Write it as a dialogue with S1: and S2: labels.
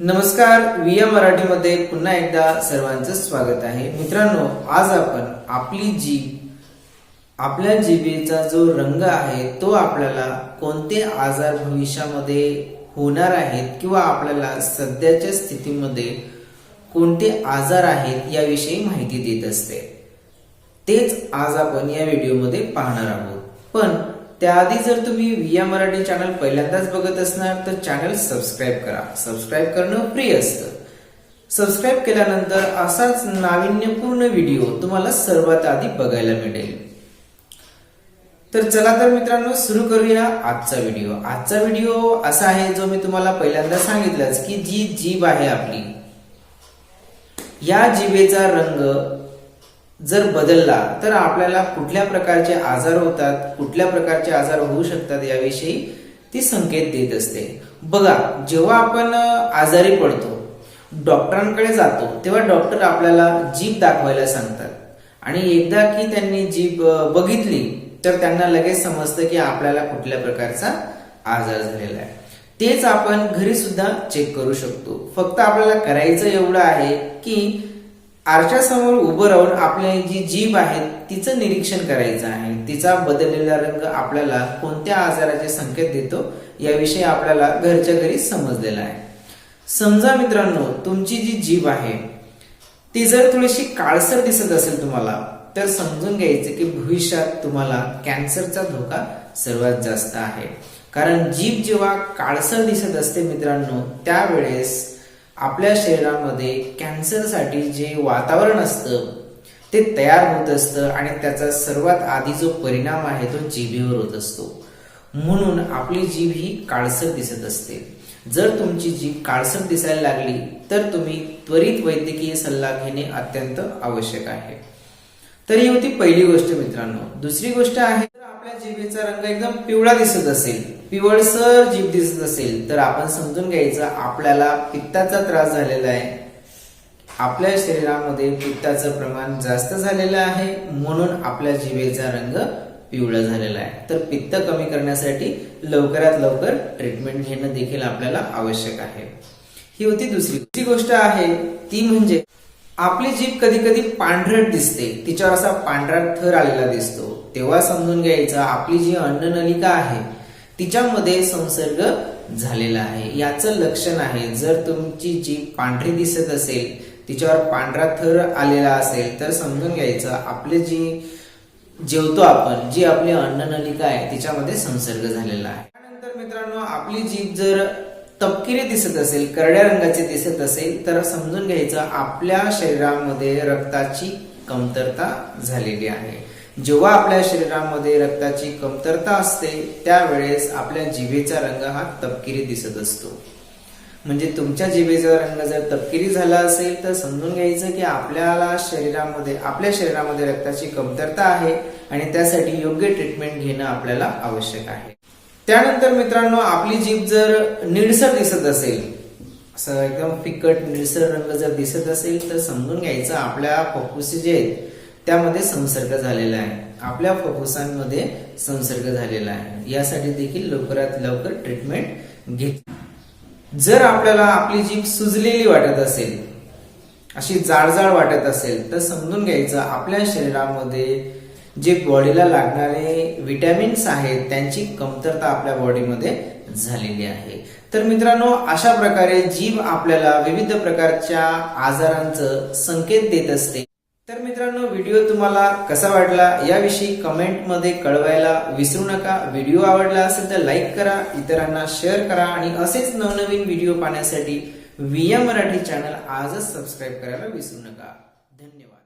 S1: नमस्कार विया मराठीमध्ये पुन्हा एकदा सर्वांचं स्वागत आहे. मित्रांनो आज आपण आपली जीभ आपल्या जिभेचा जो रंग आहे तो आपल्याला कोणते आजार भविष्यामध्ये होणार आहेत किंवा आपल्याला सध्याच्या स्थितीमध्ये कोणते आजार आहेत याविषयी माहिती देत असते. तेच आज आपण या व्हिडिओमध्ये पाहणार आहोत. पण त्याआधी जर तुम्ही विया मराठी चॅनल पहिल्यांदाच बघत असणार तर चॅनल सबस्क्राईब करा. सबस्क्राईब करणं फ्री असतं. सबस्क्राईब केल्यानंतर असाच नाविन्यपूर्ण व्हिडिओ तुम्हाला सर्वात आधी बघायला मिळेल. तर चला तर मित्रांनो सुरू करूया आजचा व्हिडिओ. आजचा व्हिडिओ असा आहे जो मी तुम्हाला पहिल्यांदा सांगितलाच की जी जीभ आहे आपली या जिभेचा रंग जर बदलला तर आपल्याला कुठल्या प्रकारचे आजार होतात कुठल्या प्रकारचे आजार होऊ शकतात याविषयी ती संकेत देत असते. बघा जेव्हा आपण आजारी पडतो डॉक्टरांकडे जातो तेव्हा डॉक्टर आपल्याला जीभ दाखवायला सांगतात. आणि एकदा की त्यांनी जीभ बघितली तर त्यांना लगेच समजतं की आपल्याला कुठल्या प्रकारचा आजार झालेला आहे. तेच आपण घरी सुद्धा चेक करू शकतो. फक्त आपल्याला करायचं एवढं आहे की आरशासमोर उभं राहून आपली जी जीभ आहे तिचं निरीक्षण करायचं आहे. तिचा बदललेला रंग आपल्याला कोणत्या आजाराचे संकेत देतो याविषयी आपल्याला घरच्या घरी समजलेला आहे. समजा मित्रांनो तुमची जी जीभ आहे ती जर थोडीशी काळसर दिसत असेल तुम्हाला तर समजून घ्यायचं की भविष्यात तुम्हाला कॅन्सरचा धोका सर्वात जास्त आहे. कारण जीभ जेव्हा काळसर दिसत असते मित्रांनो त्यावेळेस आपल्या शरीरामध्ये कॅन्सरसाठी जे वातावरण असतं ते तयार होत असतं आणि त्याचा सर्वात आधी जो परिणाम आहे तो जिभेवर होत असतो. म्हणून आपली जीभ ही काळसर दिसत असते. जर तुमची जीभ काळसर दिसायला लागली तर तुम्ही त्वरित वैद्यकीय सल्ला घेणे अत्यंत आवश्यक आहे. तर ही होती पहिली गोष्ट मित्रांनो. दुसरी गोष्ट आहे तर आपल्या जिभेचा रंग एकदम पिवळा दिसत असेल पिवळसर जीभ दिसत असेल तर आपण समजून घ्यायचं आपल्याला पित्ताचा त्रास झालेला आहे. आपल्या शरीरामध्ये पित्ताचं प्रमाण जास्त झालेलं आहे म्हणून आपल्या जिभेचा रंग पिवळा झालेला आहे. तर पित्त कमी करण्यासाठी लवकरात लवकर ट्रीटमेंट घेणं देखील आपल्याला आवश्यक आहे. ही होती दुसरी दुसरी गोष्ट आहे ती म्हणजे आपली जीभ कधी कधी पांढरट दिसते तिच्यावर असा पांढरा थर आलेला दिसतो. तेव्हा समजून घ्यायचं आपली जी अन्ननलिका आहे तिच्यामध्ये संसर्ग झालेला आहे. याचं लक्षण आहे जर तुमची जीभ पांढरी दिसत असेल तिच्यावर पांढरा थर आलेला असेल तर समजून घ्यायचं आपले जी जेवतो आपण जी आपली अन्ननलिका आहे तिच्यामध्ये संसर्ग झालेला आहे. त्यानंतर मित्रांनो आपली जीभ जर तपकिरी दिसत असेल करड्या रंगाची दिसत असेल तर समजून घ्यायचं आपल्या शरीरामध्ये रक्ताची कमतरता झालेली आहे. जेव्हा आपल्या शरीरामध्ये रक्ताची कमतरता असते त्यावेळेस आपल्या जिभेचा रंग हा तपकिरी दिसत असतो. म्हणजे तुमच्या जिभेचा रंग जर तपकिरी झाला असेल तर समजून घ्यायचं की आपल्याला शरीरामध्ये आपल्या शरीरामध्ये रक्ताची कमतरता आहे आणि त्यासाठी योग्य ट्रीटमेंट घेणं आपल्याला आवश्यक आहे. त्यानंतर मित्रांनो आपली जीभ जर निळसर दिसत असेल असं एकदम फिकट निळसर रंग जर दिसत असेल तर समजून घ्यायचं आपल्या फुफ्फुसे जे आहेत त्यामध्ये संसर्ग झालेला आहे. आपल्या फुफ्फुसांमध्ये संसर्ग झालेला आहे. यासाठी देखील लवकरात लवकर ट्रीटमेंट घेत जर आपल्याला आपली जीभ सुजलेली वाटत असेल अशी जाडजाड वाटत असेल तर समजून घ्यायचं आपल्या शरीरामध्ये जे बॉडीला लागणारे विटॅमिन्स आहेत त्यांची कमतरता आपल्या बॉडीमध्ये झालेली आहे. तर मित्रांनो अशा प्रकारे जीभ आपल्याला विविध प्रकारच्या आजारांचं संकेत देत असते. तर मित्रांनो व्हिडिओ तुम्हाला कसा वाटला याविषयी कमेंटमध्ये कळवायला विसरू नका. व्हिडिओ आवडला असेल तर लाईक करा इतरांना शेअर करा आणि असेच नवनवीन व्हिडिओ पाहण्यासाठी विया मराठी चॅनल आजच सबस्क्राईब करायला विसरू नका. धन्यवाद.